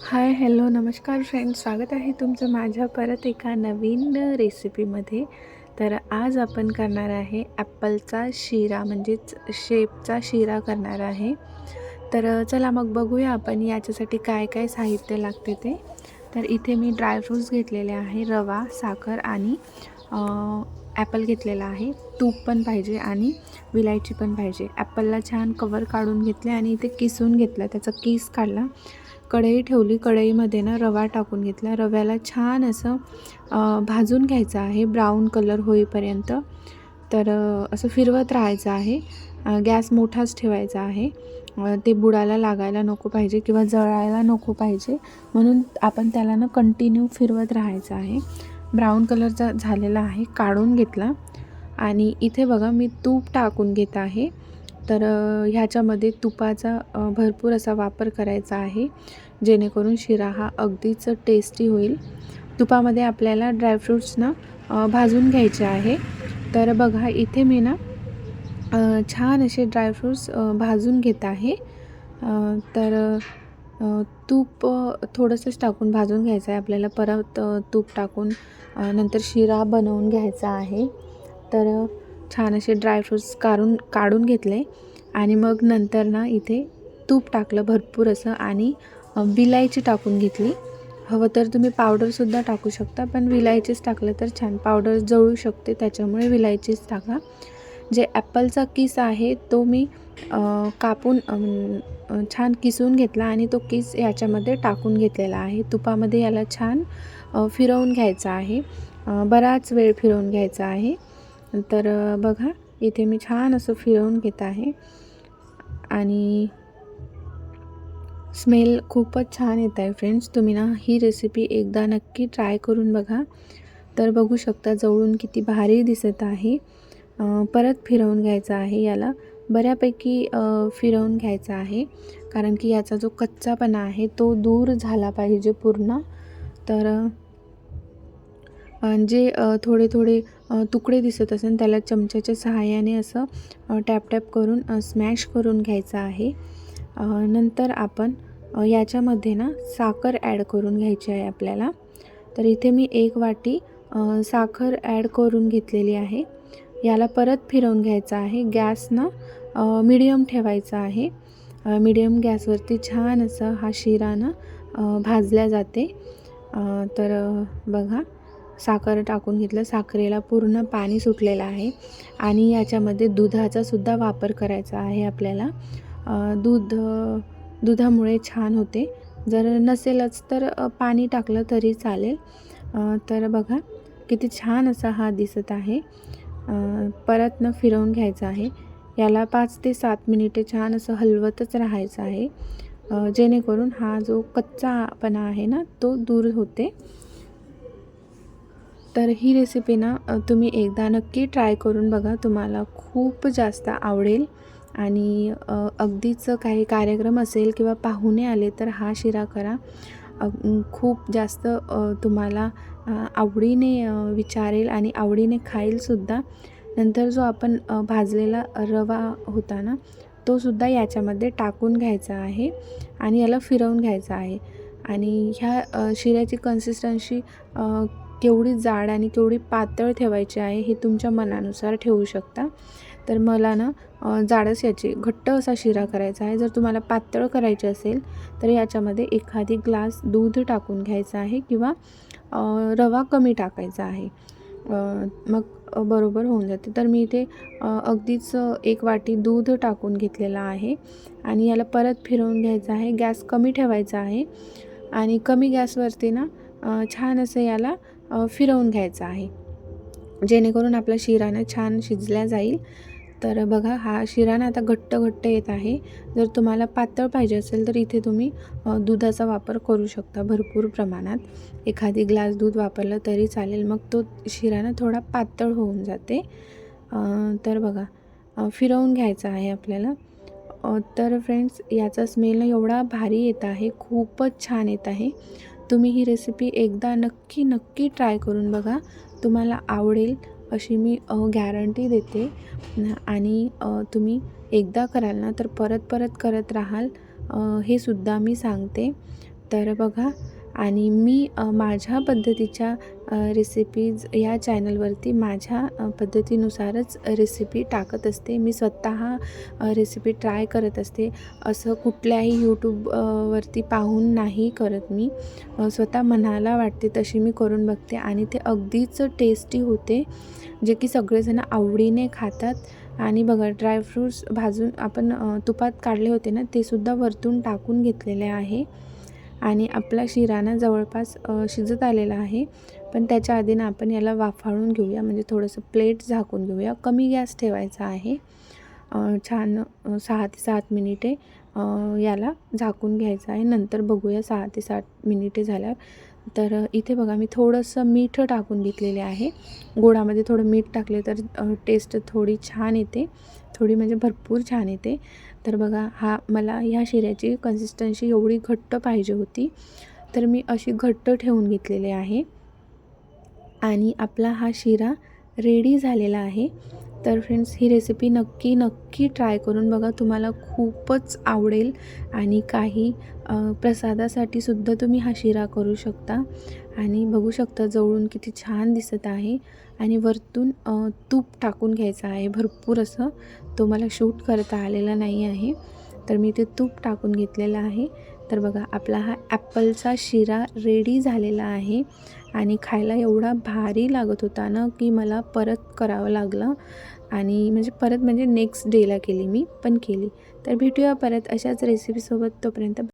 Hi hello नमस्कार friends. स्वागत आहे तुमचं माझ्या परत एका नवीन रेसिपीमध्ये. तर आज आपण करणार आहे ॲपलचा शिरा म्हणजेच शेपचा शिरा करणार आहे. तर चला मग बघूया आपण याच्यासाठी काय काय साहित्य लागते ते. तर इथे मी ड्रायफ्रूट्स घेतलेले आहे रवा साखर आणि ॲपल घेतलेला आहे. तूप पण पाहिजे आणि विलायची पण पाहिजे. ॲपलला छान कवर काढून घेतले आणि इथे किसून घेतलं. त्याचा किस काढला. कढई ठेवली कढईमध्ये ना रवा टाकून घेतला. रव्याला छान असं भाजून घ्यायचं आहे ब्राऊन कलर होईपर्यंत. तर असं फिरवत राहायचं आहे. गॅस मोठाच ठेवायचा आहे. ते बुडायला लागायला नको पाहिजे किंवा जळायला नको पाहिजे. म्हणून आपण त्याला ना कंटिन्यू फिरवत राहायचं आहे. ब्राऊन कलरचा झालेला आहे काढून घेतला. आणि इथे बघा मी तूप टाकून घेत आहे. तर ह्याच्यामध्ये तुपाचा भरपूर असा वापर करायचा आहे जेणेकरून शिरा हा अगदीच टेस्टी होईल. तुपामध्ये आपल्याला ड्रायफ्रूट्स ना भाजून घ्यायचे आहे. तर बघा इथे मी ना छान असे ड्रायफ्रूट्स भाजून घेत आहे. तर तूप थोडंसंच टाकून भाजून घ्यायचं आहे. आपल्याला परत तूप टाकून नंतर शिरा बनवून घ्यायचा आहे. तर छान असे ड्रायफ्रूट्स काढून काढून घेतले. आणि मग नंतर ना इथे तूप टाकलं भरपूर असं आणि विलायची टाकून घेतली. हवं तर तुम्ही पावडरसुद्धा टाकू शकता पण विलायचीच टाकलं तर छान. पावडर जळू शकते त्याच्यामुळे विलायचीच टाका. जे ॲपलचा किस आहे तो मी कापून छान किसून घेतला आणि तो किस याच्यामध्ये टाकून घेतलेला आहे. तुपामध्ये याला छान फिरवून घ्यायचा आहे. बराच वेळ फिरवून घ्यायचा आहे. तर बघा इथे मी छान असं फिरवून घेत आहे. आणि स्मेल खूपच छान येत आहे फ्रेंड्स तुम्ही ना ही रेसिपी एकदा नक्की ट्राय करून बघा. तर बघू शकता जवळून किती भारी दिसत आहे. परत फिरवून घ्यायचं आहे याला. बऱ्यापैकी फिरवून घ्यायचा आहे. कारण की याचा जो कच्चापणा आहे तो दूर झाला पाहिजे पूर्ण. तर जे थोडे थोडे तुकडे दिसत असेल त्याला चमच्याच्या सहाय्याने असं टॅप टॅप करून स्मॅश करून घ्यायचं आहे. नंतर आपण याच्यामध्ये ना साखर ॲड करून घ्यायची आहे आपल्याला. तर इथे मी एक वाटी साखर ॲड करून घेतलेली आहे. याला परत फिरवून घ्यायचं आहे. गॅसनं मिडियम ठेवायचा आहे. मिडियम गॅसवरती छान असं हा शिरा ना भाजल्या जाते. तर बघा. साखर टाकून घेतलं. साखरेला पूर्ण पाणी सुटलेलं आहे आणि याच्यामध्ये दुधाचा सुद्धा वापर करायचा आहे आपल्याला. दूध दुधामुळे छान होते. जर नसेलच तर पाणी टाकलं तरी चालेल. तर बघा किती छान असा हा दिसत आहे. परत न फिरवून घ्यायचा आहे. याला पाच ते सात मिनिटे छान असं हलवतच राहायचं आहे. जेणेकरून हा जो कच्चापणा आहे ना तो दूर होते. तर ही रेसिपी ना तुम्ही एकदा नक्की ट्राय करून बघा. तुम्हाला खूप जास्त आवडेल. आणि अगदीच काही कार्यक्रम असेल किंवा पाहुणे आले तर हा शिरा करा. खूप जास्त तुम्हाला आवडीने विचारेल आणि आवडीने खाईलसुद्धा नंतर जो आपण भाजलेला रवा होता ना तो सुद्धा याच्यामध्ये टाकून घ्यायचा आहे आणि याला फिरवून घ्यायचा आहे. आणि ह्या शिऱ्याची कन्सिस्टन्सी केवढी जाड आणि केवढी पातळ ठेवायची आहे हे तुमच्या मनानुसार ठेवू शकता. तर मला ना जाडच याची घट्ट असा शिरा करायचा आहे. जर तुम्हाला पातळ करायचे असेल तर याच्यामध्ये एखादी ग्लास दूध टाकून घ्यायचं आहे किंवा रवा कमी टाकायचा आहे. मग बरोबर होऊन जाते. तर मी इथे अगदीच एक वाटी दूध टाकून घेतलेला आहे आणि याला परत फिरवून घ्यायचं आहे. गॅस कमी ठेवायचा आहे आणि कमी गॅसवरती ना छान असं याला फिरवून घ्यायचं आहे. जेणेकरून आपला शिराणा छान शिजल्या जाईल. तर बघा हा शिराणा आता घट्ट घट्ट येत आहे. जर तुम्हाला पातळ पाहिजे असेल तर इथे तुम्ही दुधाचा वापर करू शकता भरपूर प्रमाणात. एखादी ग्लास दूध वापरलं तरी चालेल. मग तो शिराणा थोडा पातळ होऊन जाते. तर बघा फिरवून घ्यायचा आहे आपल्याला. तर फ्रेंड्स याचा स्मेल एवढा भारी येत आहे. खूपच छान येत आहे. तुम्ही ही रेसिपी एकदा नक्की नक्की ट्राय करून बघा. तुम्हाला आवडेल अशी मी गॅरंटी देते. आणि तुम्ही एकदा कराल ना तर परत परत करत राहाल. हे सुद्धा मी सांगते. तर बघा आणि मी माझ्या पद्धतीच्या रेसिपीज या चॅनलवरती माझ्या पद्धतीनुसारच रेसिपी टाकत असते. मी स्वतः रेसिपी ट्राय करत असते. असं कुठल्याही यूट्यूबवरती पाहून नाही करत मी. स्वतः मनाला वाटते तशी मी करून बघते आणि ते अगदीच टेस्टी होते जे की सगळेजण आवडीने खातात. आणि बघा ड्रायफ्रूट्स भाजून आपण तुपात काढले होते ना ते सुद्धा वरतून टाकून घेतलेले आहे. आणि आपला शिराणा जवळपास शिजत आलेला आहे. पण त्याच्या आधी ना आपण याला वाफाळून घेऊया. म्हणजे थोडंसं प्लेट झाकून घेऊया. कमी गॅस ठेवायचा आहे. छान सहा ते सात मिनिटे याला झाकून घ्यायचं आहे. नंतर बघूया सहा ते सात मिनिटे झाल्यावर. तर इथे बघा मी थोडंसं मीठ टाकून घेतलेले आहे. गोडामध्ये थोडं मीठ टाकले तर टेस्ट थोडी छान येते. थोडी म्हणजे भरपूर छान येते. तर बघा हा मला ह्या शिऱ्याची कन्सिस्टन्सी एवढी घट्ट पाहिजे होती. तर मी अशी घट्ट ठेवून घेतलेली आहे. आणि आपला हा शिरा रेडी झालेला आहे. तर फ्रेंड्स ही रेसिपी नक्की नक्की ट्राय करून बघा. तुम्हाला खूपच आवडेल आणि काही प्रसादासाठी सुद्धा तुम्ही हा शिरा करू शकता. आणि बघू शकता जवळून किती छान दिसत आहे. आणि वरतून तूप टाकून घ्यायचं आहे. भरपूर असं. तो मला शूट करता आलेला नाही आहे. तर मी ते तूप टाकून घेतलेलं आहे. तर बघा आपला हा ॲपलचा शिरा रेडी झालेला आहे आणि खायला एवढा भारी लागत होता ना की मला परत करावं लागलं आणि म्हणजे परत म्हणजे नेक्स्ट डेला केली मी पण केली. तर भेटूया परत अशाच रेसिपीसोबत तोपर्यंत.